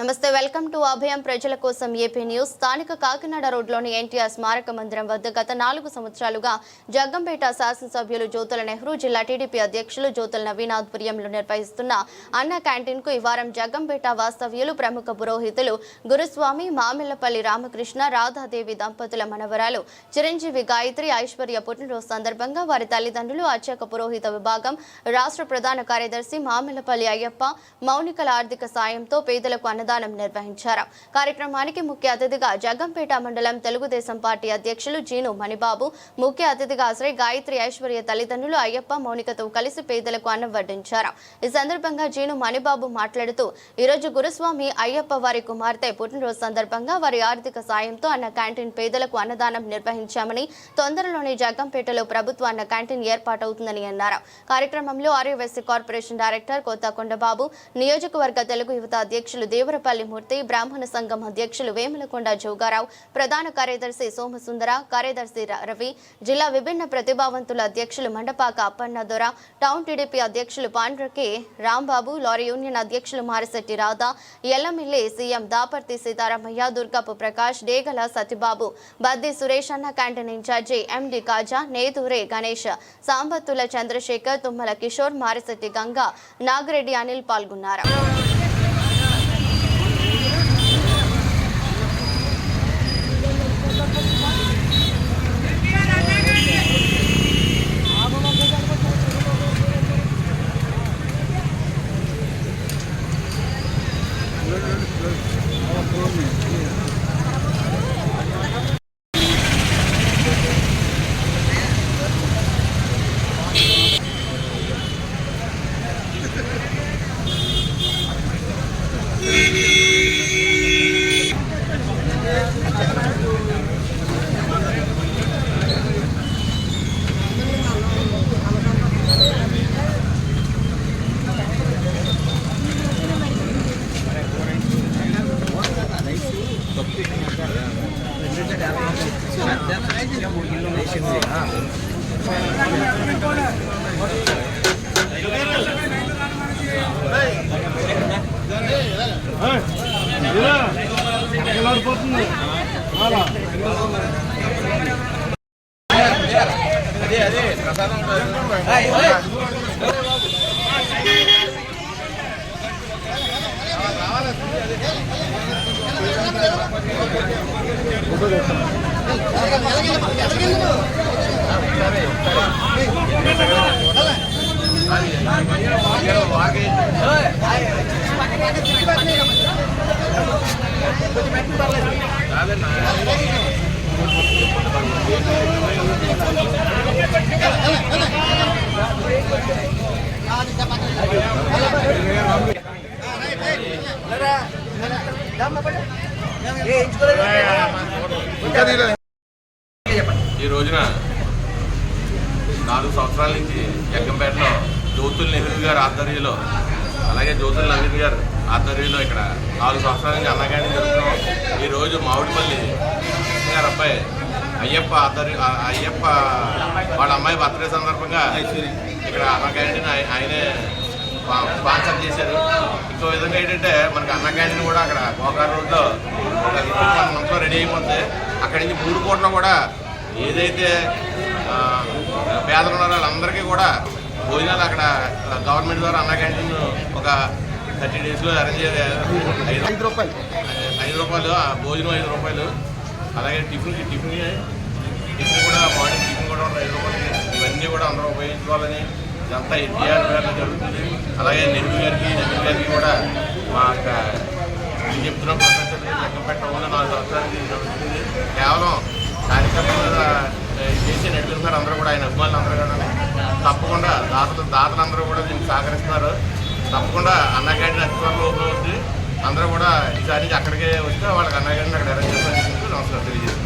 నమస్తే welcome to అభయం ప్రజల కోసం ఏపీ న్యూస్. స్థానిక కాకినాడ రోడ్లోని ఎన్టీఆర్ స్మారక మందిరం వద్ద గత నాలుగు సంవత్సరాలుగా జగ్గంపేట శాసనసభ్యులు జ్యోతుల నెహ్రూ జిల్లా టీడీపీ అధ్యక్షులు జ్యోతుల నవీన్ ఆధ్వర్యంలో నిర్వహిస్తున్న అన్న క్యాంటీన్కు ఈ వారం జగ్గంపేట వాస్తవ్యులు ప్రముఖ పురోహితులు గురుస్వామి మామిళ్ళపల్లి రామకృష్ణ రాధాదేవి దంపతుల మనవరాలు చిరంజీవి గాయత్రి ఐశ్వర్య పుట్టినరోజు సందర్భంగా వారి తల్లిదండ్రులు అర్చక పురోహిత విభాగం రాష్ట్ర ప్రధాన కార్యదర్శి మామిళ్ళపల్లి అయ్యప్ప మౌనికల ఆర్థిక సాయంతో పేదలకు అన్నదానం నిర్వహించారు. కార్యక్రమానికి ముఖ్య అతిథిగా జగ్గంపేట మండలం తెలుగుదేశం పార్టీ అధ్యక్షులు జీను మణిబాబు ముఖ్య అతిథిగా శ్రీ గాయత్రి ఐశ్వర్య తల్లిదండ్రులు అయ్యప్ప మౌనికతో కలిసి పేదలకు అన్నం వడ్డించారు. ఈ సందర్భంగా జీను మణిబాబు మాట్లాడుతూ ఈరోజు గురుస్వామి అయ్యప్ప వారి కుమార్తె పుట్టినరోజు సందర్భంగా వారి ఆర్థిక సాయంతో అన్న క్యాంటీన్ పేదలకు అన్నదానం నిర్వహించామని తొందరలోనే జగ్గంపేటలో ప్రభుత్వ అన్న క్యాంటీన్ ఏర్పాటవుతుందని అన్నారు. కార్యక్రమంలో ఆర్యవైసీ కార్పొరేషన్ డైరెక్టర్ కోత కొండబాబు నియోజకవర్గ తెలుగు యువత అధ్యక్షులు కుమారపల్లి మూర్తి బ్రాహ్మణ సంఘం అధ్యక్షులు వేములకొండ జోగారావు ప్రధాన కార్యదర్శి సోమసుందర కార్యదర్శి రవి జిల్లా విభిన్న ప్రతిభావంతుల అధ్యక్షులు మండపాక అప్పన్న దొర టౌన్ టీడీపీ అధ్యక్షులు పాండ్రకి రాంబాబు లారీ యూనియన్ అధ్యక్షులు Marisetti Radha Ellamilli CM Daparthi Seetharamaiah Durgapu Prakash Degala Satibabu Baddi Suresh Anna canteen incharge MD Khaja నేతూరే Ganesh Sambathula Chandrasekhar Tummala Kishore Marisetti Ganga Nagireddy Anil పాల్గొన్నారు. Böyle görüntüler. Ama kuramıyor. పోతుంది అదే అదే ప్రసాదం రావాలి ఎలాగే ఈ రోజున నాలుగు సంవత్సరాల నుంచి జగ్గంపేటలో జ్యోతుల్ నెహ్రూ గారు ఆధ్వర్యంలో అలాగే జ్యోతుల్ నవీన్ గారు ఆధ్వర్యంలో ఇక్కడ నాలుగు సంవత్సరాల నుంచి అన్నగాని జరుగుతున్నాం ఈ రోజు మామిడిపల్లి గారు అబ్బాయి అయ్యప్ప ఆధ్వర్యం అయ్యప్ప వాళ్ళ అమ్మాయి బర్త్డే సందర్భంగా ఇక్కడ అన్న ఆయనే స్పాన్సర్ చేశారు. ఇంకో విధంగా ఏంటంటే మనకి అన్న కూడా అక్కడ గోకార్ రోడ్లో మంత్లో రెడీ అయిపోతుంది అక్కడి నుంచి మూడు కోట్ల కూడా ఏదైతే పేదలు ఉన్నారో వాళ్ళందరికీ కూడా భోజనాలు అక్కడ గవర్నమెంట్ ద్వారా అన్న క్యాంటీన్ ఒక థర్టీ డేస్లో అరేంజ్ ఐదు ఐదు రూపాయలు. ఐదు రూపాయలు ఆ భోజనం ఐదు రూపాయలు. అలాగే టిఫిన్కి టిఫిన్ టిఫిన్ కూడా మార్నింగ్ టిఫిన్ కూడా ఐదు రూపాయలకి. ఇవన్నీ కూడా అందరూ ఉపయోగించుకోవాలని ఇదంతా ఎన్టీఆర్ గారిలో జరుగుతుంది. అలాగే నెహ్రూ గారికి నెహ్రూ గారికి కూడా మా యొక్క నేను చెప్తున్నాం. లెక్క పెట్టడం వల్ల నాలుగు సంవత్సరాలకి జరుగుతుంది కేవలం కార్యకర్తలు చేసి నడిపిస్తున్నారు అందరూ కూడా ఆయన అభిమానులు అందరూ కూడా తప్పకుండా దాతలు దాతలందరూ కూడా దీనికి సహకరిస్తున్నారు. తప్పకుండా అన్నగాడిని క్యాంటీన్ అతి త్వరలో అవుతుంది అందరూ కూడా ఈసారి అక్కడికే వస్తే వాళ్ళకి అన్నగాడిని అక్కడ అరేంజ్ చేస్తాను నమస్కారం తెలియజేస్తాను